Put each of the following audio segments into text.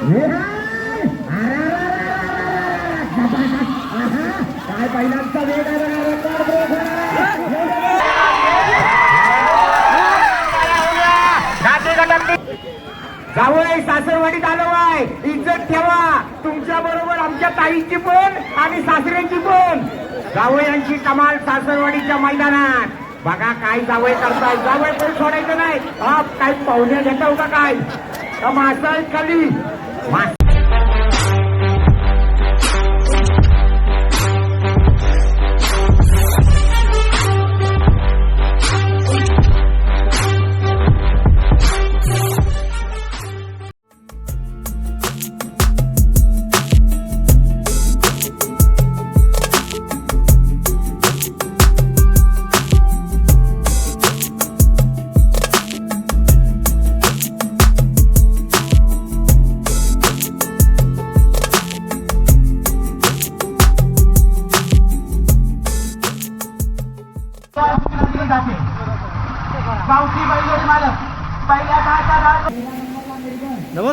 काय पहिल्यांदा वेग आहे बघा, रेकॉर्ड ब्रेक सासरवाडीत आलो आहे. इज्जत ठेवा. तुमच्या बरोबर आमच्या ताईची पण आणि सासऱ्यांची पण. जावयांची कमाल सासरवाडीच्या मैदानात. बघा काय जावय करताय. जावई पण सोडायचं नाही. हा काय पाहुण्या घेता का काय? का मासा खाली What?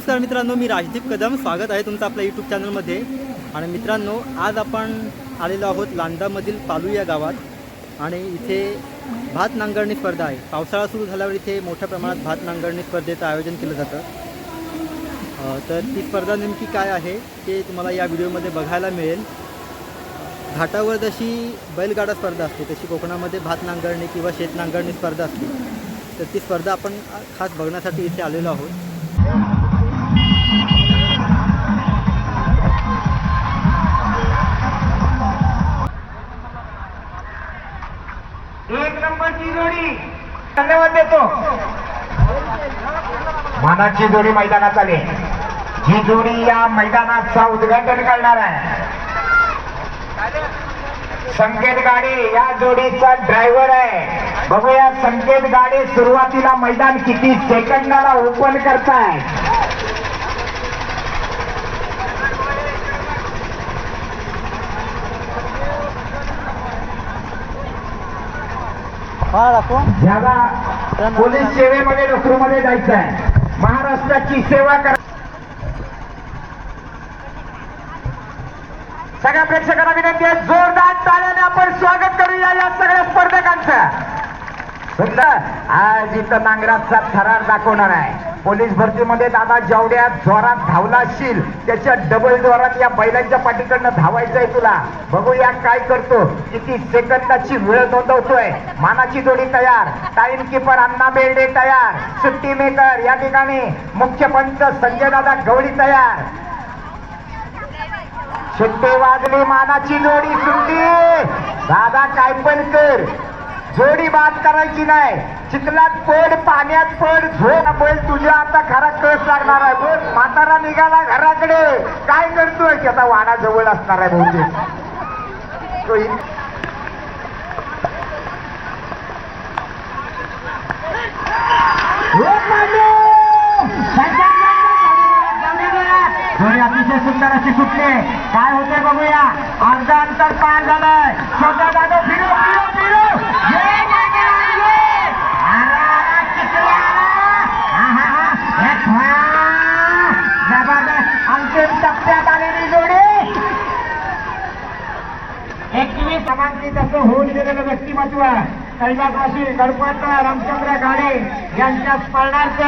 नमस्कार मित्रांनो मी राजदीप कदम. स्वागत आहे तुमचं आपल्या यूट्यूब चॅनलमध्ये आणि मित्रांनो आज आपण आलेलो आहोत लांडामधील पालू या गावात. आणि इथे भात नांगरणी स्पर्धा आहे. पावसाळा सुरू झाल्यावर इथे मोठ्या प्रमाणात भात नांगरणी स्पर्धेचं आयोजन केलं जातं. तर ती स्पर्धा नेमकी काय आहे ते तुम्हाला या व्हिडिओमध्ये बघायला मिळेल. घाटावर जशी बैलगाडा स्पर्धा असते तशी कोकणामध्ये भात नांगरणी किंवा शेत नांगरणी स्पर्धा असते. तर ती स्पर्धा आपण खास बघण्यासाठी इथे आलेलो आहोत. एक नंबरची जोडी. धन्यवाद देतो. मानाची जोडी मैदानात आली. ही जोडी या मैदानाचा उद्घाटन करणार आहे. संकेत गाडी या जोडीचा ड्रायव्हर आहे. बघूया संकेत गाडी सुरुवातीला मैदान किती सेकंदाला ओपन करताय ज्याला पोलीस सेवेमध्ये नोकरीमध्ये जायचं आहे महाराष्ट्राची सेवा कर. सगळ्या प्रेक्षकांना विनंती आहे जोरदार टाळ्याने आपण स्वागत करूया या सगळ्या स्पर्धकांचं. आज इथं नांगराचा थरार दाखवणार आहे. पोलीस भरतीमध्ये दादा जेवढ्या जोरात धावला असशील त्याच्या डबल जोरात या बैलांच्या पाठीकडनं धावायचंय तुला. बघूया काय करतो. किती सेकंदाची वेळ नोंदवतोय. मानाची जोडी तयार. टाइम किपर अण्णा बेर्डे तयार. सुट्टी मेकर या ठिकाणी. मुख्य पंच संजय दादा गवळी तयार. सुट्टी वाजली मानाची जोडी सुट्टी. दादा काय पण कर. जोडी बाद करायची नाही. चिखलात पड पाण्यात पड झोप बैल तुझ्या आता खरा कस लागणार आहे. बोल म्हातारा निघाला घराकडे. काय करतोय? की आता वाडा जवळ असणार आहे म्हणजे अतिशय सुंदर अशी सुटले. काय होते बघूया. अर्धा अंतर पार झालंय. छोटा दादा फिरू फिरू फिरू ये मागे लागले. अरे, अरे, चिकल्या. आहा, हा. हे खा. जबरदस्त अंतिम टप्प्यात आलेली जोडी सर्वांनी क्रमांकित होऊन दिलेलं व्यक्तिमत्व कैलासवासी गणपत रामचंद्र गाडे यांच्या स्मरणार्थ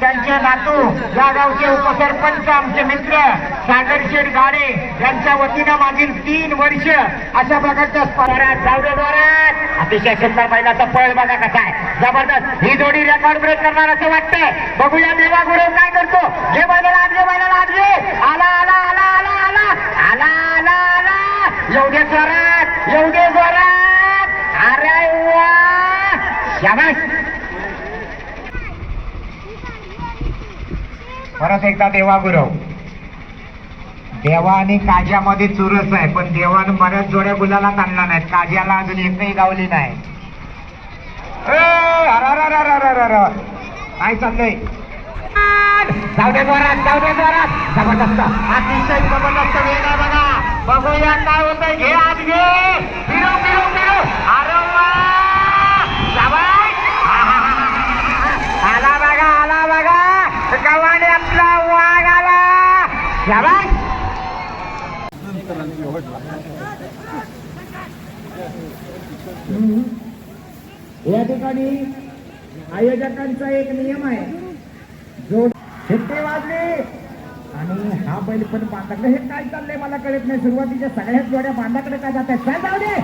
त्यांचे नातू या गावचे उपसरपंच आमचे मित्र सागरशेठ गाडे यांच्या वतीनं मागील तीन वर्ष अशा प्रकारच्या स्पर्धा जावडेद्वारात अतिशय सुंदर बैलाचा पळ बघा कसा आहे. जबरदस्त. ही जोडी रेकॉर्ड ब्रेक करणार असं वाटतंय. बघूया देवा गुरु काय करतो. जे महिला आजले महिला आजले आला आला आला आला आला आला आला आला. एवढे जोरात येऊ दे अरे परत एकदा देवा गुरव देवा आणि काज्यामध्ये चुरस आहे पण देवानं बऱ्याच जोड्या गुलाला ताणला नाहीत. काज्याला अजून एकही गावली नाही. काय चाललंय? जाऊ दे जबरदस्त. अतिशय जबरदस्त वेगळा बघा. बघूया काय होतंय. घे आज घे. फिरो फिरो फिरो. अरे वा. आला बघा आला बघा. गव्हाणे आपला वाघ आला. शाबास. या ठिकाणी आयोजकांचा एक नियम आहे. जो शिट्टी वाजली. आणि हा बैल पण बांधाकडे. हे काय चाललंय मला कळत नाही. सुरुवातीच्या सगळ्याच जोड्या बांधाकडे काय जात आहेत जाऊ दे.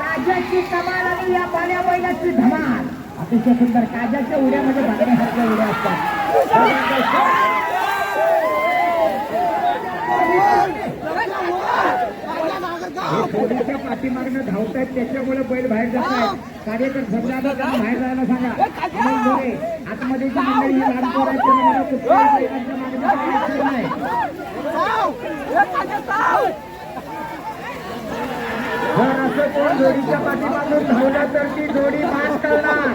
काजाची कमाल आणि या पाण्या बैलाची धमाल. अतिशय सुंदर. काजाच्या उड्यामध्ये बांधण्यासारख्या उड्या असतात हे पोलिसच्या पाठीमागनं धावत आहेत त्याच्यामुळे बैल बाहेर जात आहेत कार्यकर्ते समजा आता त्यांना बाहेर जायला सांगा. आतमध्ये जी मंडळी ही लहान पोरं आहेत, त्यांना मला कुठल्याही बैलांच्या मागणं जायचं नाही. जर असं कोण जोडीच्या पाठीमागून धावलं तर ती जोडी मान करणार.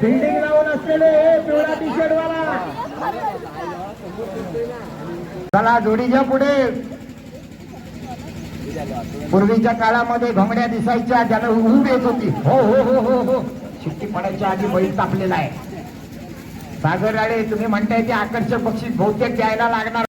बिल्डिंग लावून असलेले हे पिवळा टी शर्टवाला चला जोडीच्या पुढे. पूर्वीच्या काळामध्ये घोंगड्या दिसायच्या ज्याला ऊब येत होती. हो हो हो हो हो. शिट्टी पडायच्या आधी बैल तापलेला आहे. सागर राळे तुम्ही म्हणताय ते आकर्षक बक्षीस बहुतेक द्यायला लागणार.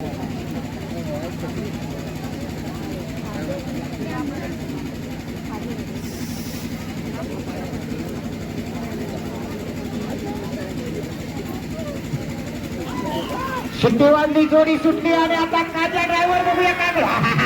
सुट्टी वाजली जोडी सुटली आणि आता काच्या ड्रायव्हर बघूया काय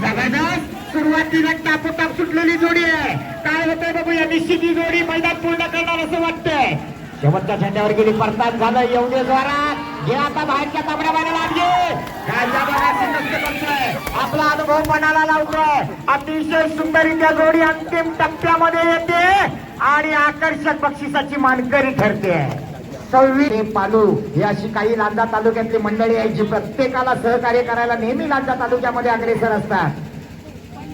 जबरदस्त. सुरुवातीला टापोटाप सुटलेली जोडी आहे. काय होतंय बघूया निश्चित ही जोडी मैदान पूर्ण करणार असं वाटतंय. शेवटच्या झेंड्यावर गेली परतात झालं एवढे जोरात. हे आता बाहेरच्या तांबड्या बाहेर लागले. काय करतोय. आपला अनुभव मनाला लावतोय. अतिशय सुंदरीत्या जोडी अंतिम टप्प्यामध्ये येते. आणि आकर्षक बक्षिसाची मानकरी ठरते. सव्वीस पालू ही अशी काही लांजा तालुक्यातली मंडळी आहेत जी प्रत्येकाला सहकार्य करायला नेहमी लांजा तालुक्यामध्ये अग्रेसर असतात.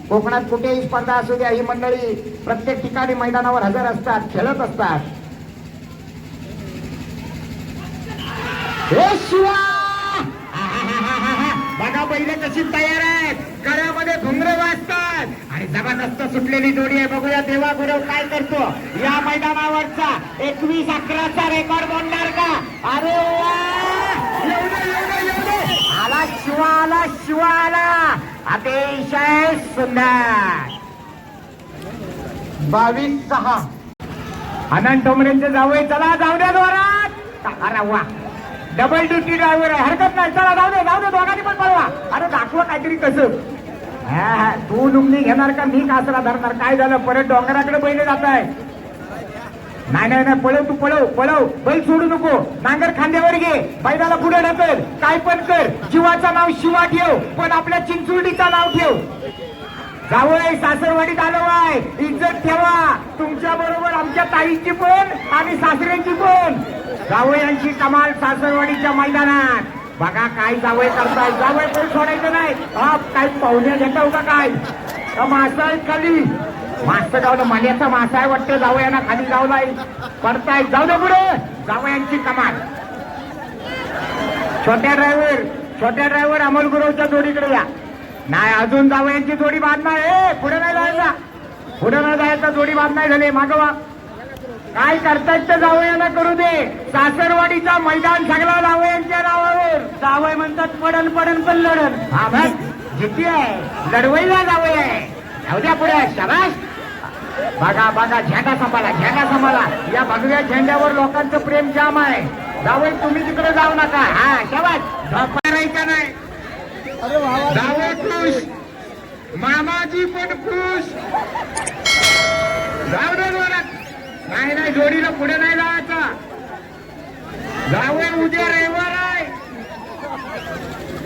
कोकणात कुठेही स्पर्धा असू द्या ही मंडळी प्रत्येक ठिकाणी मैदानावर हजर असतात खेळत असतात. हे शिवाय बघा पहिले कशी तयार आहेत. गळ्यामध्ये घुंगर वाजतात. आणि जबरदस्त सुटलेली जोडी आहे. बघूया देवा गुरव काय करतो. या मैदानावरचा एकवीस अकराचा रेकॉर्ड बोलणार का? अरे आला शिवा आला शिवा आला. अतिशय सुंदर. बावीस सहा. अनंत टोमरेंचे जावई चला जाऊ द्या द्वारात अरे वा. डबल ड्युटी ड्रायव्हर आहे. हरकत नाही. चला जाऊ दे जाऊ दे दोघांनी पण पळवा. अरे दाखवा काहीतरी कसं. हा, हा, तू लुंगणी घेणार का? मी कासरा धरणार? काय झालं? परत डोंगराकडे पहिले जात आहे नाही नाही नाही पळव तू पळव पळव. बैल सोडू नको. नांगर खांद्यावर घे. बैलाला पुढे ढकल. काय पण कर. जीवाचं नाव शिवा ठेव. पण आपल्या चिंचुर्डीचं नाव ठेव. जावय सासरवाडीत आलो आहे इज्जत ठेवा. तुमच्या बरोबर आमच्या ताईची पण आणि सासऱ्यांची पण. जावयांची कमाल सासरवाडीच्या मैदानात. बघा काय जावय करताय. जावय कोण सोडायचं नाही. काय पाहुण्या घेताव का काय? मासा आहे खाली. मास्तर गावला मान्याचा मासा आहे वाटतं. जावयांना खाली गावलाय. पडताय जाऊ दे पुढे. जावयांची कमाल. छोट्या ड्रायव्हर छोट्या ड्रायव्हर अमोल गुरुच्या जोडीकडे या. नाही अजून जावयांची जोडी बाद नाही पुढे नाही जायचा. पुढे नाही जायचा. जोडी बाद नाही झाली मागवा. काय करतायत ते जावयांना करू दे. सासरवाडीचा मैदान सगळा जावयांच्या नावावर. जावय म्हणतात पडन पडन पण लढन. बस जिती आहे. लढवईला जावय आहे. जाऊ द्या पुढे शाबास. बघा बघा झेंडा सांभाळा झेंडा सांभाळा. या भगव्या झेंड्यावर लोकांचं प्रेम जाम आहे. जावई तुम्ही तिकडे जाऊ नका. हा शाबास. झोपारायचा नाही. जावई खुश. मामाजी पण खुश. जाऊ दे नाही नाही जोडीला पुढे नाही जायचा. जावई उद्या रविवार आहे.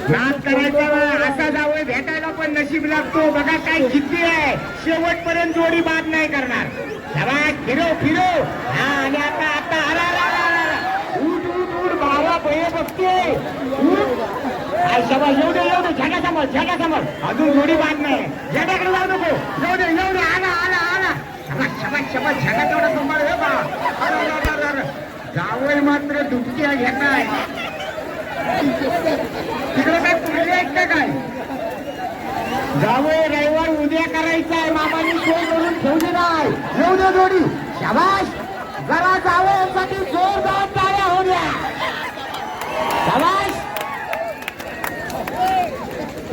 नाच करायचा असा जावई भेटायला पण नशीब लागतो. बघा काय किती आहे. शेवटपर्यंत जोडी बाद नाही करणार. फिरो फिरो. हा आणि आता आता आला आला, आला, उठ उठ उठ बाबा बये बघते उठ. काय शबा येऊ दे येऊ दे. झेंडा समोर झेंडा समोर. अजून जोडी बाद नाही. झेंड्याकडे जाऊ नको. येऊ दे येऊ दे. आला आला. आला जावई मात्र डुबक्या घेताय तिकडे काय पुढे आहेत का काय जावं रविवार उद्या करायचा आहे मामाने सोय करून ठेवली नाही येऊ दे जोडी शाबाश जरा जावयासाठी जोरदार टाळ्या होऊ शाबाश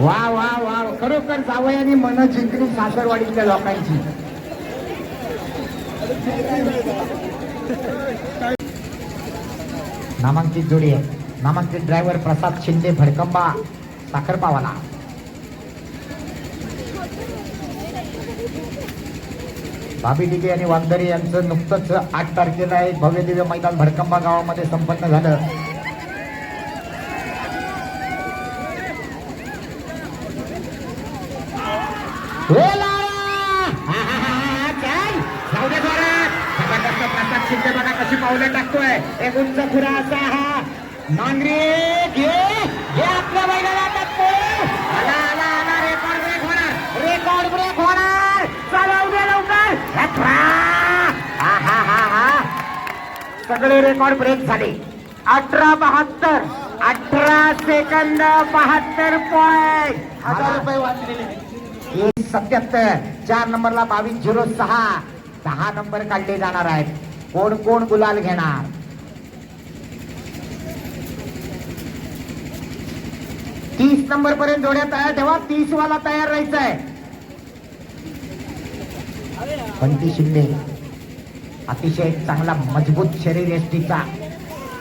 वा वा वा. खरोखर जावयाने मन जिंकली सासरवाडीतल्या लोकांची. नामांकित जोडी आहे नामांकित ड्रायव्हर प्रसाद शिंदे भडकंबा साखरपावाला भाभी डिगे आणि वागदरे यांचं नुकतंच आठ तारखेला एक भव्य दिव्य मैदान भडकंबा गावामध्ये संपन्न झालं. हे लाला! हा, हा, हा, हा, चल! जाऊ दे जोरात. जबरदस्त प्रसाद शिंदे बघा कशी पावलं टाकतोय. एक उंच खुरा असा हा. नांगरे घे. घे आपल्या बैलाला टाकतो आला आला आला. रेकॉर्ड ब्रेक होणार. रेकॉर्ड ब्रेक होणार. चालवू दे लवकर! हा हा हा हा. सगळे रेकॉर्ड ब्रेक झाले. अठरा बहात्तर. अठरा सेकंद बहात्तर पॉईंट हजार रुपये वाचलेले सत्याहत्तर. चार नंबरला बावीस झिरो सहा. दहा नंबर काढले जाणार आहेत. कोण कोण गुलाल घेणार? तीस नंबर पर्यंत जोड्या तयार ठेवा तीस वाला तयार राहायचा आहे बंटी शिंदे अतिशय चांगला मजबूत शरीर एसटीचा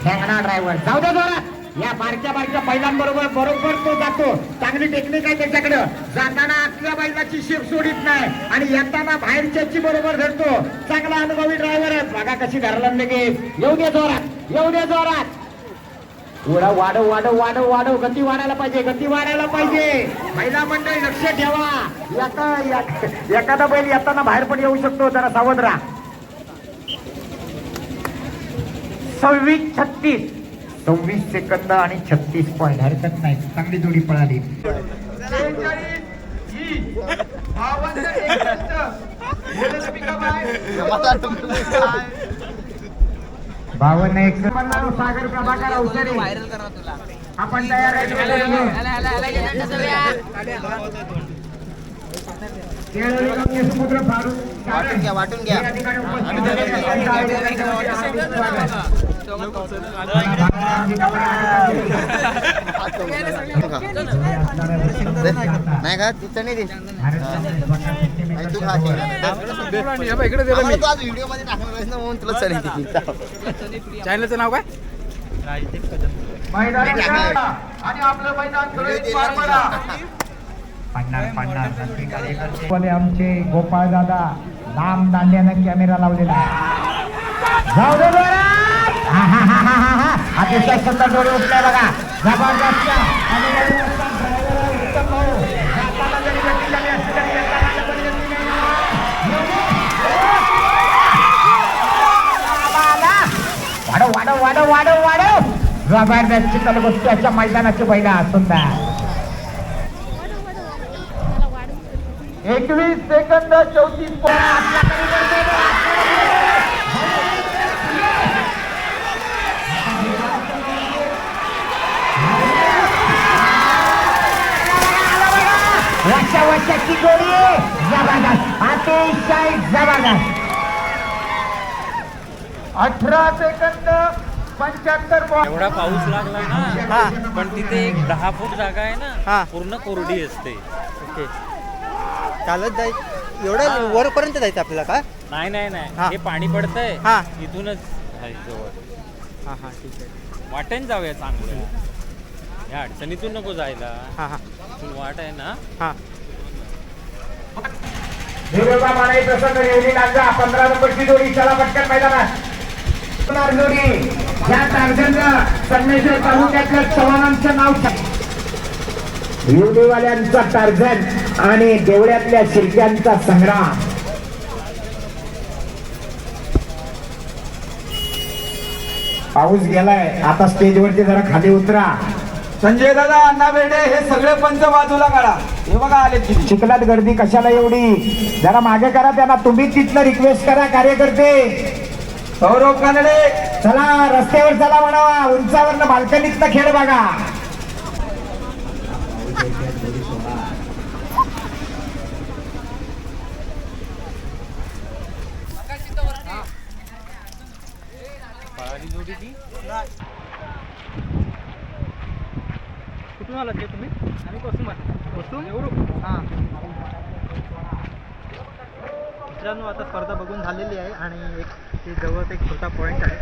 हँगणा ड्रायव्हर जाऊ द्या जोरात. या बारक्या बारक्या बैलांबरोबर बरोबर तो जातो. चांगली टेक्निक आहे त्याच्याकडं. जाताना आतल्या बैलाची शेप सोडित नाही. आणि येताना बाहेरच्याची बरोबर धरतो. चांगला अनुभवी ड्रायव्हर आहे. बघा कशी धरला लगेच. येऊ दे जोरात. येऊ दे जोरात. उडा वाढव वाढव वाढव वाढव. गती वाढायला पाहिजे गती वाढायला पाहिजे. महिला मंडळ लक्ष ठेवा. एका एखादा बैल येताना बाहेर पण येऊ शकतो. जरा सावध राहा. सव्वीस छत्तीस. सव्वीस सेकंद आणि छत्तीस पॉईंट. हरकत नाही. चांगली जोडी पळाली. बावन्न एक. सागर प्रभाकर अवसरे आपण तयार आहे समुद्र फाडून वाटून घ्या, वाटून घ्या. नाही का तिथं नाही दे तू खा आज व्हिडिओमध्ये टाकणार ना म्हणून तुला चॅनलचं नाव काय? राजदीप कदम आणि आपलं मैदान पडणार पडणार आमचे गोपाळ दादा लांब दांड्यानं कॅमेरा लावलेला आहे जाऊ दे हा, हा, हा, हा, हा, हा. अतिशय सुंदर जोडी उठले बघा जबरदस्त आणि वाढव वाढव वाढव वाढव वाढव जबरदस्त मैदानाची बैला सुंदर एकवीस सेकंद चौतीस जबरदस्त अतिशय जबरदस्त अठरा सेकंद पंच्याहत्तर एवढा पाऊस लागला हा. ना पण तिथे एक दहा फूट जागा आहे हा. ना पूर्ण कोरडी असते. ओके. चालत जाय एवढं वरपर्यंत जायचं आपल्याला का? नाही नाही नाही. हा. हे पाणी पडतंय. हा. इथूनच आहे जवळ. हां हां ठीक आहे. वाटेन जाऊया चांगलं. या अडचणीतून नको जायला. हां हां. इथून वाट आहे ना. हां. धीरोबा माने प्रसन्न लांजा पंधरा नंबरची जोडी चला पटकन मैदानात. जोडी या टार्झनला संगमेश्वर तालुक्यातल्या चव्हाणांचं नाव युनीवाल्यांचा टार्झन आणि देवळ्यातल्या शिरक्यांचा संग्राम. पाऊस गेलाय आता स्टेजवरती जरा खाली उतरा. संजय दादा अण्णा बेर्डे हे सगळे पंच बाजूला काढा. हे बघा आले चिखलात गर्दी कशाला एवढी? जरा मागे करा त्यांना. तुम्ही तिथलं रिक्वेस्ट करा कार्यकर्ते. सौरभ कानडे चला रस्त्यावर चला म्हणावा. उंचावरनं बाल्कनीतनं खेळ बघा. कुठून आलात ते तुम्ही? आम्ही कोसूम हां. मित्रांनो आता स्पर्धा बघून झालेली आहे आणि एक ते जवळच एक छोटा पॉईंट आहे.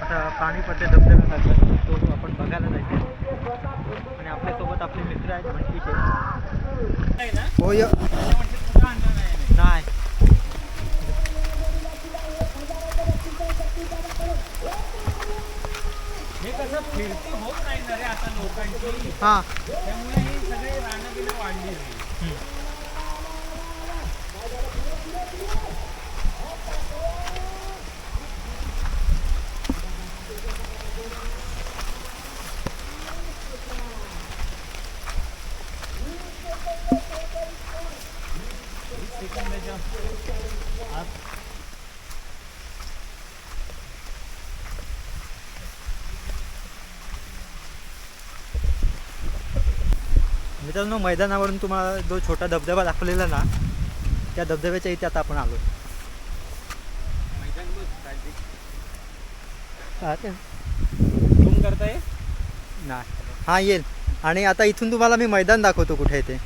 आता पाणी पडते धबधब्यासारखं. तो आपण बघायला जायचं आणि आपल्यासोबत आपले मित्र आहेत म्हणकीचे हो य नाही. हे कसं फिरती होत नाही ना रे आता लोकांची? हां. त्यामुळे ही सगळे रानं बिनं वाढली रे. मित्रांनो मैदानावरून तुम्हाला जो छोटा धबधबा दाखवलेला ना त्या धबधब्याच्या इथे आता आपण आलो. हा झूम करताय? नाही. हां येईल. आणि आता इथून तुम्हाला मी मैदान दाखवतो कुठे आहे ते.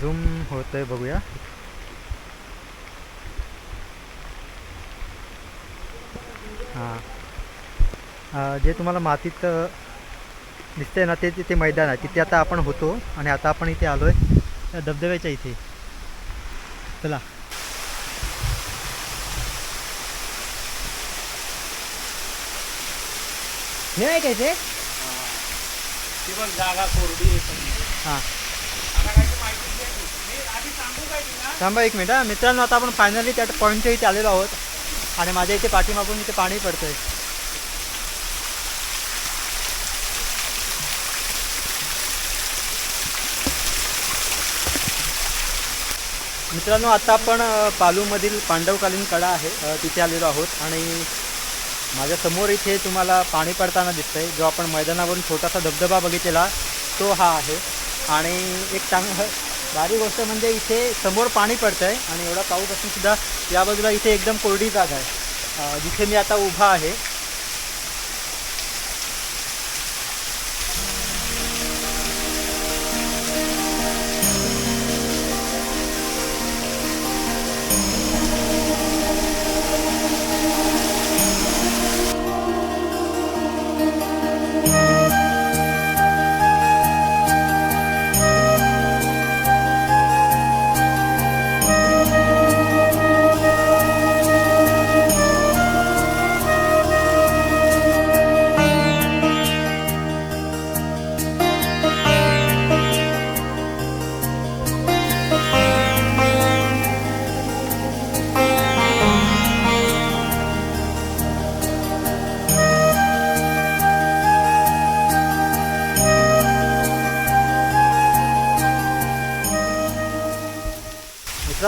झूम होतंय बघूया. हां. जे तुम्हाला मातीत दिसतंय ना ते तिथे मैदान आहे. तिथे आता आपण होतो आणि आता आपण इथे आलो आहे त्या धबधब्याच्या इथे. चला. हे आहे काय ते जागा कोरडी आहे. हां. थांबा एक मिनिट हा. मित्रांनो आता आपण फायनली त्या पॉईंटच्या इथे आलेलो आहोत. आणि माझ्या इथे पाठीमागून इथे पाणी पडतंय. मित्रांनो आता आपण पालूमधील पांडवकालीन कडा आहे. तिथे आलेलो आहोत आणि माझ्यासमोर इथे तुम्हाला पाणी पडताना दिसतंय. जो आपण मैदानावरून छोटासा धबधबा बघितलेला तो हा आहे. आणि एक चांग भारी गोष्ट म्हणजे इथे समोर पाणी पडतं आहे आणि एवढा पाऊस असून सुद्धा या बाजूला इथे एकदम कोरडी जागा आहे. जिथे मी आता उभा आहे.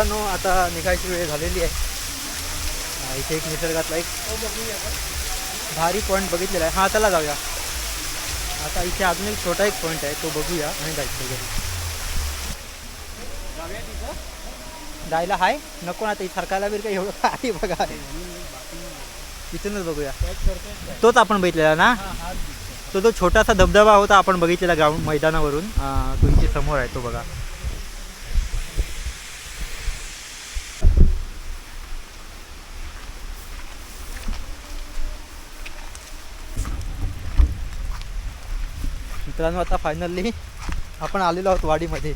मित्रांनो आता निघायची वेळ झालेली आहे. इथे एक निसर्गातला एक भारी पॉईंट बघितलेला आहे. हा चला जाऊया. आता इथे अजून एक छोटा एक पॉईंट आहे तो बघूया आणि जायचं घरी. जायला हाय? नको ना ते सरकायला बिर काही एवढं आहे बघा. इथूनच बघूया. तोच आपण बघितलेला ना? तो जो छोटासा धबधबा होता आपण बघितलेला ग्राउंड मैदानावरून. तुमच्या तो इथे समोर आहे तो बघा. मित्रांनो आता फायनली आपण आलेलो आहोत वाडीमध्ये.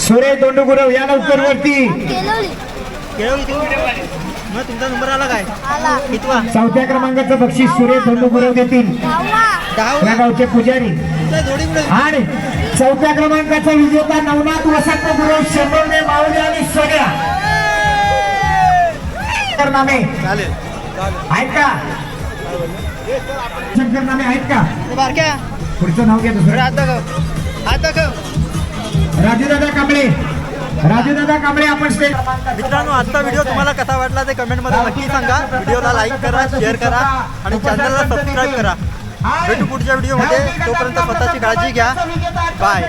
सुरेश दोंडुगुरव या लवकर वरती. मग तुमचा नंबर आला काय? कितवा चौथ्या क्रमांकाचं बक्षीस सुरेश दोंडुगुरव देतील. या गावचे पुजारी. आणि चौथ्या क्रमांकाचा विजेता नवनाथ वसंत गुरु शंभरने माऊली आणि सोन्या. तर नामे. चालेल. चालेल आहेत का शंकर नामे आहेत का? बारक्या. पुढचं नाव घ्या दुसरं. राजूदादा कांबळे. राजूदादा कांबळे आपण स्टेज मित्रांनो आजचा व्हिडिओ तुम्हाला कसा वाटला ते कमेंटमध्ये नक्की सांगा. व्हिडिओला लाईक करा शेअर करा आणि चॅनलला सबस्क्राईब करा. भेटू पुढच्या व्हिडिओमध्ये तोपर्यंत स्वतःची काळजी घ्या. बाय